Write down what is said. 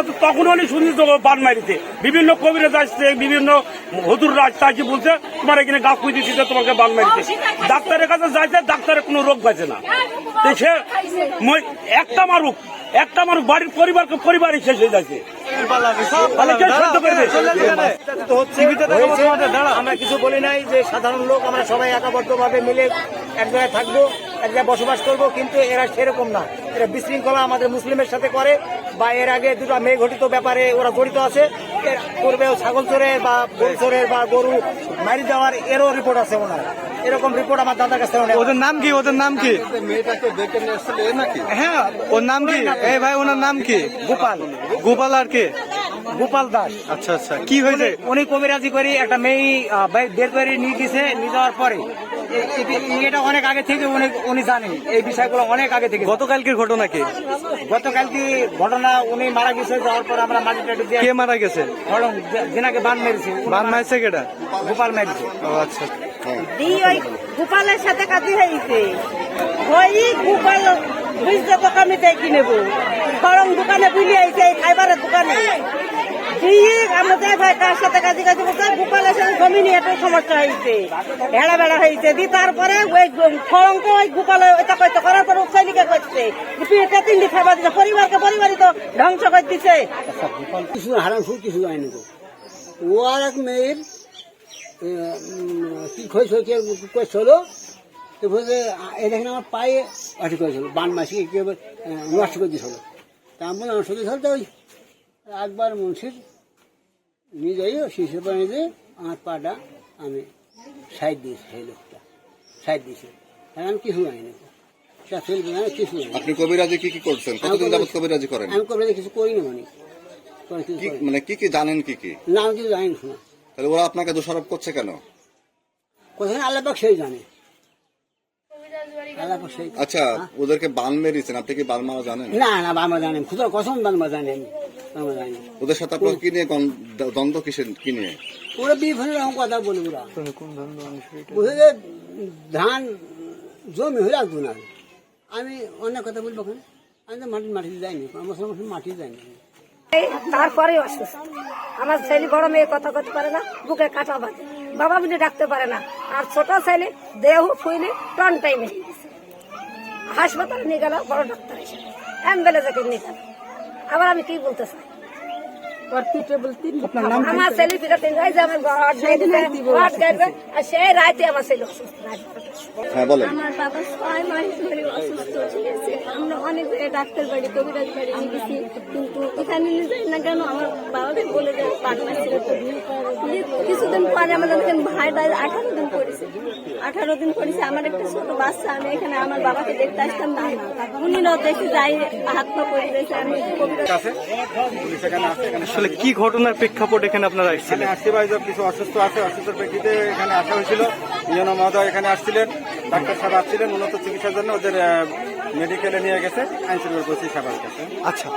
আমরা তো তখন অনেক শুনছি তো বানমারিতে বিভিন্ন কবিরাজ আসছে বিভিন্ন হদুর রাস্তা আসছে বলছে তোমার এখানে গা খুঁজে দিচ্ছে তোমাকে বানমারিতে ডাক্তারের কাছে যাইছে ডাক্তারের কোনো রোগ পাইছে না। তো সে মই- একটা মারুক একটা মানুষ বাড়ির পরিবারকে পরিবারই শেষ হয়ে যাচ্ছে। করবে? আমরা কিছু বলি নাই যে সাধারণ লোক, আমরা সবাই একাবদ্ধ ভাবে মিলে এক জায়গায় থাকব, এক জায়গায় বসবাস করব, কিন্তু এরা সেরকম না। এরা বিশৃঙ্খলা আমাদের মুসলিমের সাথে করে, বা এর আগে দুটো মেয়ে ঘটিত ব্যাপারে ওরা জড়িত আছে। পূর্বেও ছাগল চোরের বা গরু চোরের বা গরু মারি দেওয়ার এরও রিপোর্ট আছে ওনার। এরকম রিপোর্ট আমার দাদার কাছে ওদের নাম কি? ওদের নাম কি? হ্যাঁ ওর নাম কি? এই ভাই ওনার নাম কি? গোপাল। গোপাল আর কে? গোপাল দাস। আচ্ছা আচ্ছা। কি হয়েছে? উনি কবিরাজি করে একটা মেয়ে বের- করে নিয়ে গেছে নিয়ে যাওয়ার পরে। এটা অনেক আগে থেকে উনি উনি জানেন এই বিষয়গুলো অনেক আগে থেকে। গতকালকের ঘটনা কি? গতকাল কি ঘটনা উনি মারা গেছে যাওয়ার পর আমরা মাটি টাটি দিয়ে কে মারা গেছে? যেনাকে বান মেরেছে। বান মারা- মারছে কেটা গোপাল মেরেছে। ও আচ্ছা। দি ওই গোপালের সাথে কাজে হয়েছে ওই গোপাল বুঝতে তো আমি দেখি নেব বরং দোকানে বুঝে আইছে এই খাইবারের দোকানে। দিয়ে আমাদের ভাই কার সাথে কাজে কাজে বলতে গোপালের সাথে জমি নিয়ে একটা সমস্যা হয়েছে ভেড়া ভেড়া হয়েছে দি তারপরে ওই ফলঙ্ক ওই গোপালে এটা কইতে করার পর উৎসাহিকা করছে এটা তিনটি খাবার দিচ্ছে পরিবারকে পরিবারই তো ধ্বংস করে দিচ্ছে কিছু হারাম কিছু যায়নি তো ও আর এক মেয়ের কি খোঁজ হয়েছে কোচ হলো তো বলছে দেখেন আমার পায়ে আটি করেছিল বান মাসি একেবারে নষ্ট করে দিয়েছিল। তা আমি বললাম নষ্ট করে দিয়েছিল তো ওই একবার মুন্সির নিয়ে যাই শিশু পানি দিয়ে আমার পাটা আমি সাইড দিয়েছি সেই লোকটা সাইড দিয়েছে। আর আমি কিছু জানি সে না কিছু আপনি কবিরাজি কি কি করছেন? কতদিন যাবত কবিরাজি করেন? আমি কিছু করি না মানে কি মানে কি কি জানেন কি কি? না আমি কিছু জানি না। তাহলে ওরা আপনাকে দোষারোপ করছে কেন? কোথায়? আল্লাহ পাক সেই জানে। আল্লাহ পাক সেই আচ্ছা ওদেরকে বান মেরেছেন আপনি কি বান মারা জানেন? না না বাবা জানে খুদার কসম বাবা জানে আমি বাবা জানি ওদের সাথে আপনার কি নিয়ে দ্বন্দ্ব কিসের কি নিয়ে? ওরা বিভিন্ন রকম কথা বলে ওরা। যে ধান জমি হয়ে রাখব না। আমি অনেক কথা বলব ওখানে আমি তো মাটি মাটিতে যাইনি। আমার সঙ্গে মাটি যাইনি তারপরে অসুস্থ। আমার ছেলে বড় মেয়ে কথা করতে পারে না, বুকে কাটা বাঁধে। বাবা বুঝে ডাকতে পারে না। আর ছোট ছেলে দেহ ফুইলে টন টাইমে হাসপাতালে নিয়ে গেল, বড় ডাক্তার এসে। অ্যাম্বুলেন্সে নিয়ে গেল। আবার আমি কি বলতে চাই? আমার ছেলে ফিরে যাই যে আমার ঘর ঘর গাইবে আর সেই রাতে আমার ছেলে অসুস্থ বাবা ছয় মাস ধরে অসুস্থ হয়েছে আমরা অনেক ডাক্তার বাড়ি কবিরাজ বাড়ি গেছি কিন্তু এখানে নিয়ে যাই না কেন আমার বাবাকে বলে যায় পাট মাসের কিছুদিন পরে আমাদের ভাই ভাই আঠারো দিন আঠারো দিন পড়েছে। আমার একটা ছোট বাচ্চা আমি এখানে আমার বাবাকে দেখতে আসতাম না উনিরাও দেখে যাই হাত পা আমি আসলে কি ঘটনার প্রেক্ষাপট এখানে আপনারা এখানে আসছিলেন আসতে কিছু অসুস্থ আছে অসুস্থের প্রেক্ষিতে এখানে আসা হয়েছিল। ইয়নো মহোদয় এখানে আসছিলেন ডাক্তার সাহেব আসছিলেন উন্নত চিকিৎসার জন্য ওদের মেডিকেলে নিয়ে গেছে আইন শৃঙ্খলা পরিস্থিতি সাহেবের কাছে। আচ্ছা।